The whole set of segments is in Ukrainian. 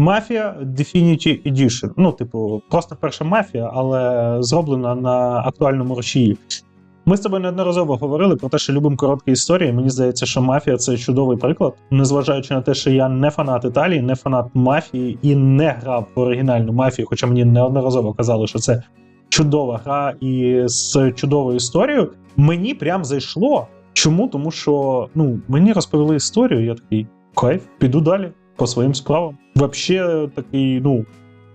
Мафія Definity Edition. Ну, типу, просто перша мафія, але зроблена на актуальному рушії. Ми з тобою неодноразово говорили про те, що любимо короткі історії. Мені здається, що мафія це чудовий приклад, незважаючи на те, що я не фанат Італії, не фанат мафії і не грав в оригінальну мафію, хоча мені неодноразово казали, що це чудова гра і з чудовою історією. Мені прям зайшло. Чому? Тому що ну, мені розповіли історію, я такий кайф, піду далі по своїм справам. Вообще такий, ну,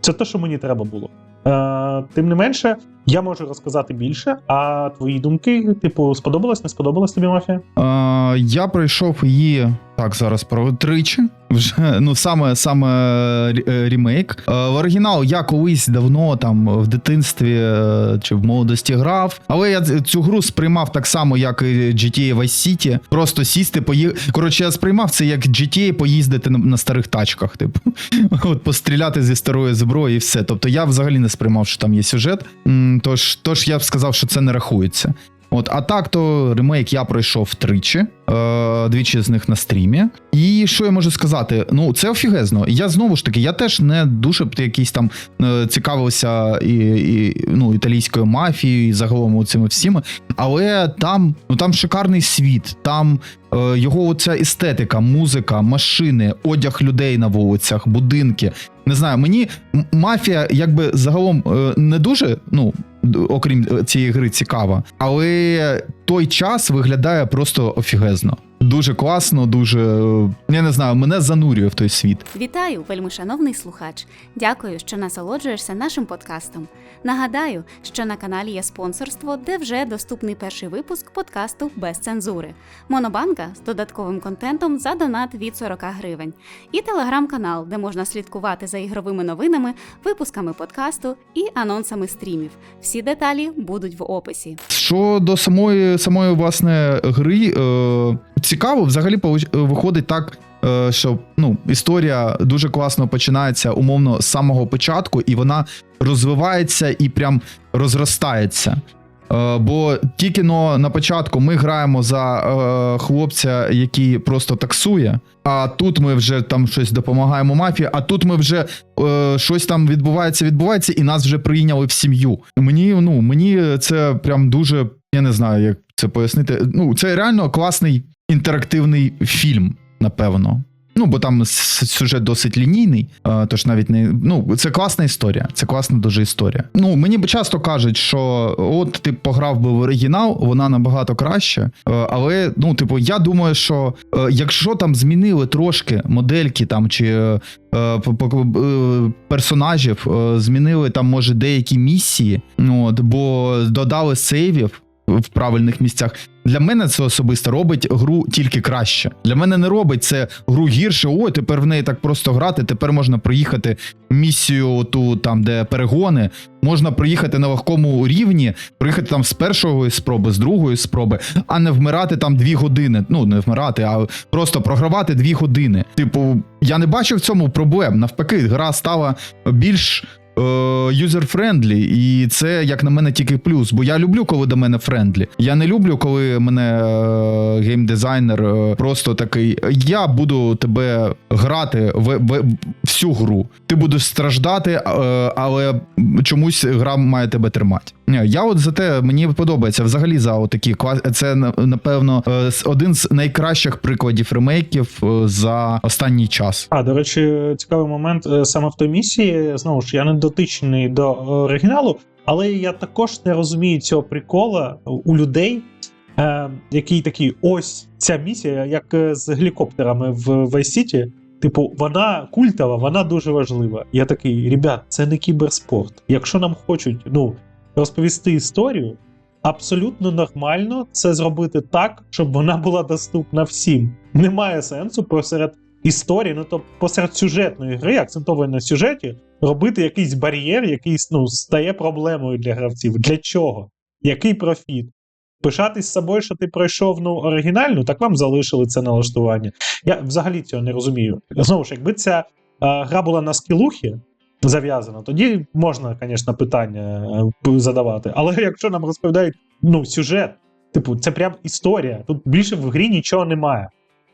це те, що мені треба було. Е, тим не менше, я можу розказати більше. А твої думки, типу, сподобалось, не сподобалась тобі мафія? Е, я пройшов її так зараз про тричі. Вже ну саме саме е, рімейк. Е, в оригінал я колись давно там в дитинстві е, чи в молодості грав. Але я цю гру сприймав так само, як і GTA Vice City. Просто сісти, пої... Коротше, я сприймав це як GTA поїздити на, на старих тачках. Типу, от постріляти зі старої зброї і все. Тобто я взагалі не сприймав, що там є сюжет. Тож, тож я б сказав, що це не рахується. От, а так, то ремейк я пройшов тричі, е, двічі з них на стрімі. І що я можу сказати? Ну, це офігезно. Я знову ж таки, я теж не дуже якийсь там е, цікавився і, і ну, італійською мафією, і загалом цими всіми. Але там, ну там шикарний світ, там е, його оця естетика, музика, машини, одяг людей на вулицях, будинки. Не знаю, мені мафія, якби загалом е, не дуже, ну окрім е, цієї гри, цікава, але той час виглядає просто офігезно. Дуже класно, дуже я не знаю, мене занурює в той світ. Вітаю, вельмишановний слухач. Дякую, що насолоджуєшся нашим подкастом. Нагадаю, що на каналі є спонсорство, де вже доступний перший випуск подкасту без цензури, монобанка з додатковим контентом за донат від 40 гривень, і телеграм-канал, де можна слідкувати за ігровими новинами, випусками подкасту і анонсами стрімів. Всі деталі будуть в описі. Що до самої самої власне гри. Е цікаво, взагалі виходить так, е, що ну, історія дуже класно починається умовно з самого початку, і вона розвивається і прям розростається. Е, бо тільки но на початку ми граємо за е, хлопця, який просто таксує. А тут ми вже там щось допомагаємо мафії. А тут ми вже е, щось там відбувається, відбувається, і нас вже прийняли в сім'ю. Мені ну мені це прям дуже. Я не знаю, як це пояснити. Ну це реально класний інтерактивний фільм, напевно. Ну, бо там сюжет досить лінійний, тож навіть не ну це класна історія. Це класна дуже історія. Ну мені часто кажуть, що от ти пограв би в оригінал, вона набагато краще. Але ну, типу, я думаю, що якщо там змінили трошки модельки там чи е, персонажів, змінили там, може, деякі місії, от, бо додали сейвів в правильних місцях. Для мене це особисто робить гру тільки краще. Для мене не робить це гру гірше. О, тепер в неї так просто грати. Тепер можна проїхати місію ту там, де перегони. Можна приїхати на легкому рівні, приїхати там з першої спроби, з другої спроби, а не вмирати там дві години. Ну не вмирати, а просто програвати дві години. Типу, я не бачу в цьому проблем. Навпаки, гра стала більш юзер-френдлі, і це, як на мене, тільки плюс. Бо я люблю, коли до мене френдлі. Я не люблю, коли мене геймдизайнер е, просто такий: я буду тебе грати в, в всю гру. Ти будеш страждати, е, але чомусь гра має тебе тримати. Я от за те мені подобається взагалі за такі Це напевно е, один з найкращих прикладів ремейків за останній час. А до речі, цікавий момент саме в той місії. Знову ж я не дотичний до оригіналу, але я також не розумію цього прикола у людей, е, який такий ось ця місія, як е, з гелікоптерами в Vice City. Типу, вона культова, вона дуже важлива. Я такий, ребят, це не кіберспорт. Якщо нам хочуть ну, розповісти історію, абсолютно нормально це зробити так, щоб вона була доступна всім. Немає сенсу посеред історії, ну то посеред сюжетної гри, акцентованої на сюжеті, робити якийсь бар'єр, який ну, стає проблемою для гравців. Для чого? Який профіт? Пишатись собою, що ти пройшов ну, оригінальну, так вам залишили це налаштування. Я взагалі цього не розумію. Знову ж, якби ця а, гра була на скілухі зав'язана, тоді можна, звісно, питання е, задавати. Але якщо нам розповідають ну, сюжет, типу, це прям історія. Тут більше в грі нічого немає.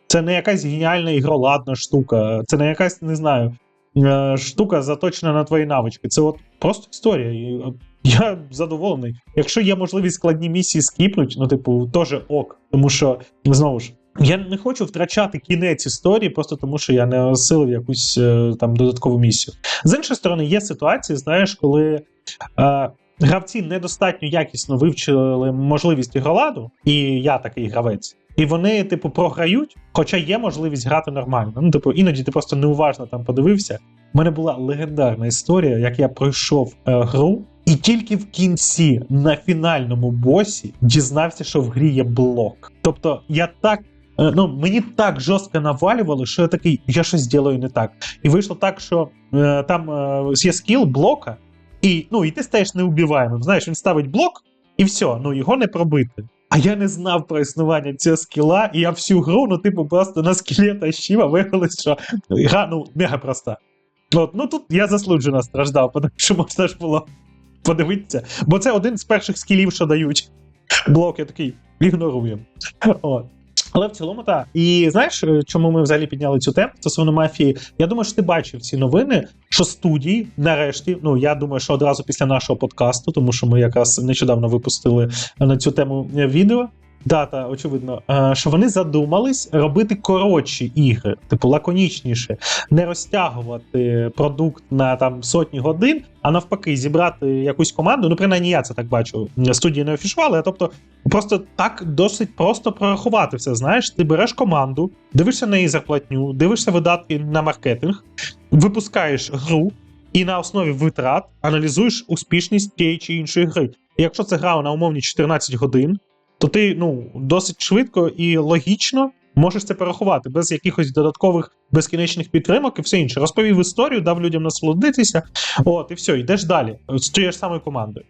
Це не якась геніальна ігроладна штука, це не якась, не знаю, е, штука заточена на твої навички. Це от просто історія. Е, я задоволений. Якщо є можливість складні місії скіпнуть, ну, типу, теж ок. Тому що, знову ж, я не хочу втрачати кінець історії, просто тому що я не осилив якусь е, там додаткову місію. З іншої сторони, є ситуації, знаєш, коли. Е, Гравці недостатньо якісно вивчили можливість ігроладу, і я такий гравець. І вони, типу, програють, хоча є можливість грати нормально. Ну, типу, іноді ти просто неуважно там подивився. У мене була легендарна історія, як я пройшов е, гру, і тільки в кінці на фінальному босі дізнався, що в грі є блок. Тобто, я так. Е, Ну, мені так жорстко навалювали, що я такий, я щось ділаю не так. І вийшло так, що е, там е, є скіл блока, і, ну, і ти стаєш неубиваємим. Знаєш, він ставить блок, і все, ну його не пробити. А я не знав про існування цього скіла, і я всю гру, ну, типу, просто на скілі тащив, а виявилось, що гра, ну, мега проста. От, ну тут я заслужено страждав, тому що можна ж було подивитися. Бо це один з перших скілів, що дають. Блок, я такий, ігноруємо. Але в цілому так. І знаєш, е, чому ми взагалі підняли цю тему стосовно мафії? Я думаю, що ти бачив ці новини, що студії, нарешті, ну я думаю, що одразу після нашого подкасту, тому що ми якраз нещодавно випустили на цю тему е, Дата, очевидно, е, що вони задумались робити коротші ігри, типу лаконічніше, не розтягувати продукт на там сотні годин, а навпаки, зібрати якусь команду. Ну, принаймні, я це так бачу. Студії не афішували, а тобто просто так досить просто прорахувати все. Знаєш, ти береш команду, дивишся на її зарплатню, дивишся видатки на маркетинг, випускаєш гру. І на основі витрат аналізуєш успішність тієї чи іншої гри. І якщо це гра на умовні 14 годин, то ти ну досить швидко і логічно можеш це порахувати без якихось додаткових безкінечних підтримок і все інше. Розповів історію, дав людям насолодитися. От, і все, йдеш далі з тією ж самою командою.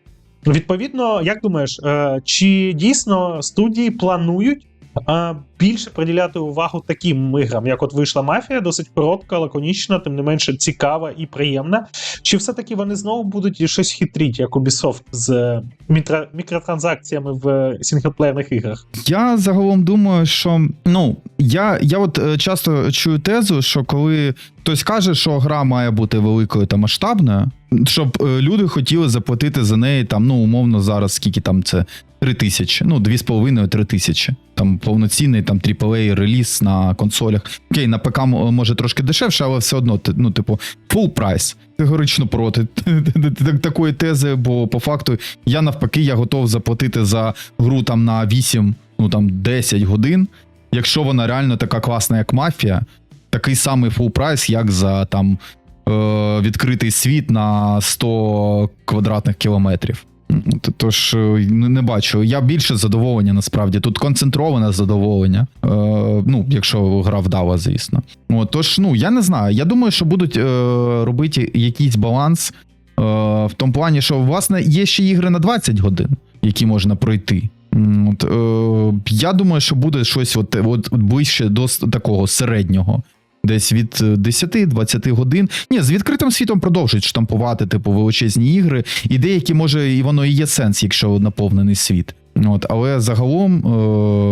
Відповідно, як думаєш, е, чи дійсно студії планують більше приділяти увагу таким іграм, як от вийшла мафія, досить коротка, лаконічна, тим не менше цікава і приємна. Чи все-таки вони знову будуть щось хитрити, як Ubisoft з е, мікротранзакціями в сінглплеєрних іграх? Я загалом думаю, що ну я, я от е, часто чую тезу, що коли хтось каже, що гра має бути великою та масштабною, щоб е, люди хотіли заплатити за неї там, ну умовно, зараз скільки там це 3 тисячі, ну 2,5-3 тисячі. Там повноцінний там AAA реліз на консолях. Окей, на ПК може трошки дешевше, але все одно, ну, типу, full прайс. Категорично проти такої тези, бо по факту я навпаки я готов заплатити за гру там на 8, ну там 10 годин. Якщо вона реально така класна, як мафія, такий самий full прайс, як за там е, відкритий світ на 100 квадратних кілометрів. Тож е, не бачу. Я більше задоволення насправді. Тут концентроване задоволення. Е, ну, якщо гра вдала, звісно. От, тож, ну я не знаю. Я думаю, що будуть е, робити якийсь баланс. Е, в тому плані, що власне є ще ігри на 20 годин, які можна пройти. От, е, я думаю, що буде щось от, от ближче до такого середнього. Десь від е, 10-20 годин. Ні, з відкритим світом продовжують штампувати, типу, величезні ігри, і деякі, може, і воно і є сенс, якщо наповнений світ. От, але загалом.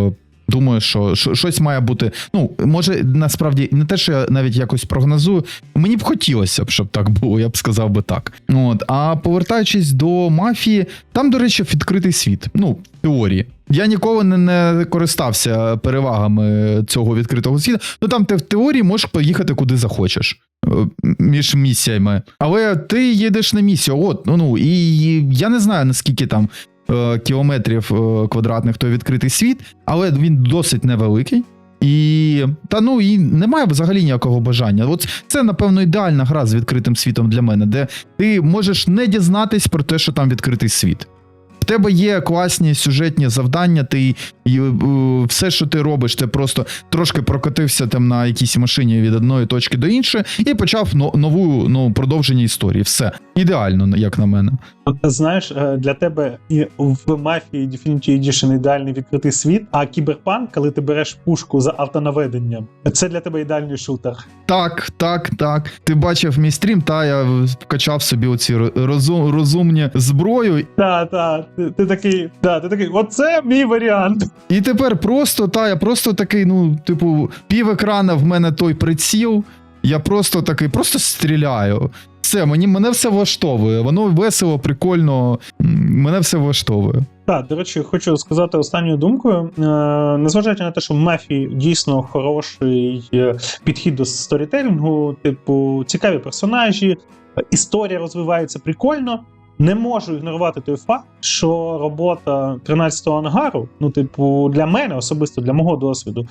Е- Думаю, що, що щось має бути. Ну, може, насправді не те, що я навіть якось прогнозую. Мені б хотілося б, щоб так було, я б сказав би так. От, а повертаючись до мафії, там, до речі, відкритий світ. Ну, в теорії. Я ніколи не, не користався перевагами цього відкритого світу. Ну там ти в теорії можеш поїхати куди захочеш. е, Між місіями, але ти їдеш на місію. От ну ну і я не знаю наскільки там кілометрів е, квадратних той відкритий світ, але він досить невеликий. І та ну і немає взагалі ніякого бажання. От це, напевно, ідеальна гра з відкритим світом для мене, де ти можеш не дізнатись про те, що там відкритий світ. Тебе є класні сюжетні завдання, ти і, е, все, що ти робиш, ти просто трошки прокотився там на якійсь машині від одної точки до іншої, і почав но- нову ну, продовження історії. Все ідеально, як на мене. Знаєш, е, для тебе і в мафії Definitive Edition ідеальний відкритий світ, а кіберпанк, коли ти береш пушку за автонаведенням, це для тебе ідеальний шутер. Так, так, так. Ти бачив мій стрім, та я вкачав собі оці розум, розумні зброю, Та, та, ти, такий, та, ти такий, оце мій варіант. І тепер просто, та, я просто такий, ну, типу, пів екрана в мене той приціл. Я просто такий, просто стріляю. Все, мені мене все влаштовує. Воно весело, прикольно. Мене все влаштовує. Так, до речі, хочу сказати останньою думкою. Е, незважаючи на те, що в дійсно хороший е, підхід до сторітелінгу, типу, цікаві персонажі, історія розвивається прикольно. Не можу ігнорувати той факт, що робота 13-го ангару, ну, типу, для мене, особисто для мого досвіду,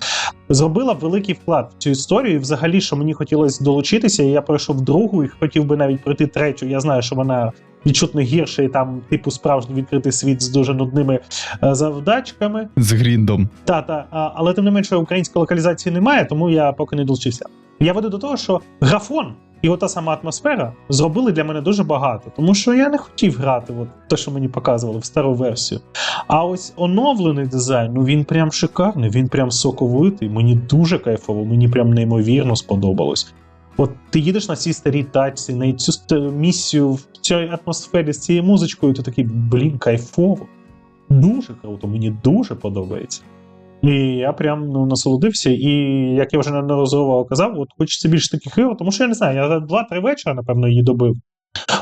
зробила великий вклад в цю історію. І взагалі, що мені хотілося долучитися, і я пройшов другу і хотів би навіть пройти третю. Я знаю, що вона відчутно гірша, і там, типу, справжній відкритий світ з дуже нудними е, завдачками. З гріндом. Та, та, але тим не менше української локалізації немає, тому я поки не долучився. Я веду до того, що графон і ота сама атмосфера зробили для мене дуже багато, тому що я не хотів грати от те, що мені показували в стару версію. А ось оновлений дизайн, ну він прям шикарний, він прям соковитий. Мені дуже кайфово, мені прям неймовірно сподобалось. От ти їдеш на цій старій тачці, на цю місію в цій атмосфері з цією музичкою, ти такий, блін, кайфово. Дуже круто, мені дуже подобається. І я прям ну, насолодився, і як я вже неодноразово казав, от хочеться більше таких ігор, тому що я не знаю, я за 2-3 вечора, напевно, її добив.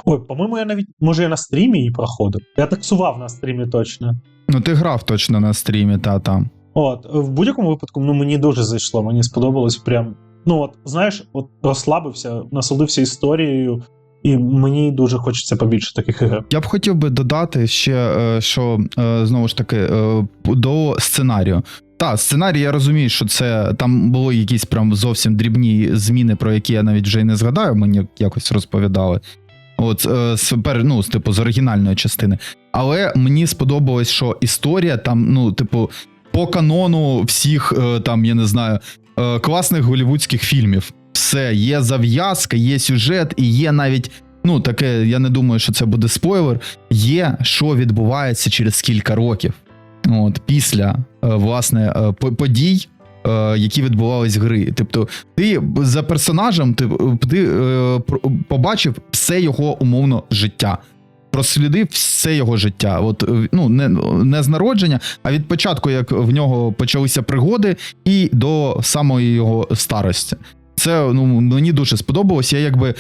Ой, по-моєму, я навіть, може, я на стрімі її проходив. Я таксував на стрімі точно. Ну, ти грав точно на стрімі, та там. От, в будь-якому випадку, ну мені дуже зайшло, мені сподобалось прям. Ну, от, знаєш, от розслабився, насолодився історією, і мені дуже хочеться побільше таких ігор. Я б хотів би додати ще, е, що е, знову ж таки е, до сценарію. Та, сценарій, я розумію, що це там були якісь прям зовсім дрібні зміни, про які я навіть вже й не згадаю, мені якось розповідали. От е, з ну, з типу з оригінальної частини. Але мені сподобалось, що історія там, ну, типу, по канону всіх е, там, я не знаю, е, класних голівудських фільмів. Все, є зав'язка, є сюжет, і є навіть. Ну, таке, я не думаю, що це буде спойлер. Є, що відбувається через кілька років. От, після власне е, подій, е, які відбувались гри. Тобто, ти за персонажем ти, ти е, побачив все його умовно життя. Прослідив все його життя. От е, ну не, не з народження, а від початку, як в нього почалися пригоди, і до самої його старості. Це ну мені дуже сподобалось. Я якби е,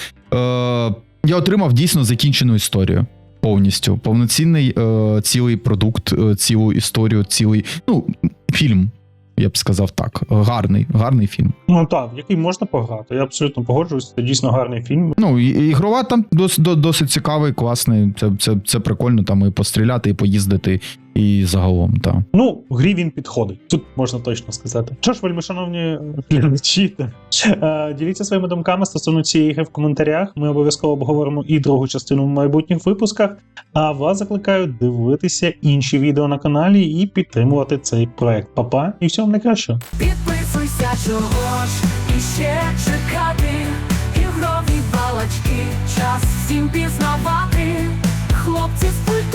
я отримав дійсно закінчену історію. Повністю повноцінний е, цілий продукт, е, цілу історію, цілий ну фільм. Я б сказав так. Гарний, гарний фільм. Ну так, в який можна пограти. Я абсолютно погоджуюсь, це дійсно гарний фільм. Ну і- ігрова там досить досить цікавий, класний. Це, це, це прикольно там і постріляти, і поїздити, і загалом. Та. Ну, в грі він підходить. Тут можна точно сказати. Що ж, вельми шановні глядачі, е, діліться своїми думками стосовно цієї гри в коментарях. Ми обов'язково обговоримо і другу частину в майбутніх випусках. А вас закликаю дивитися інші відео на каналі і підтримувати цей проект. Папа, і всього найкращого. Підписуйся, чого ж іще чекати. Ігрові балачки, час всім пізнавати. Хлопці пульту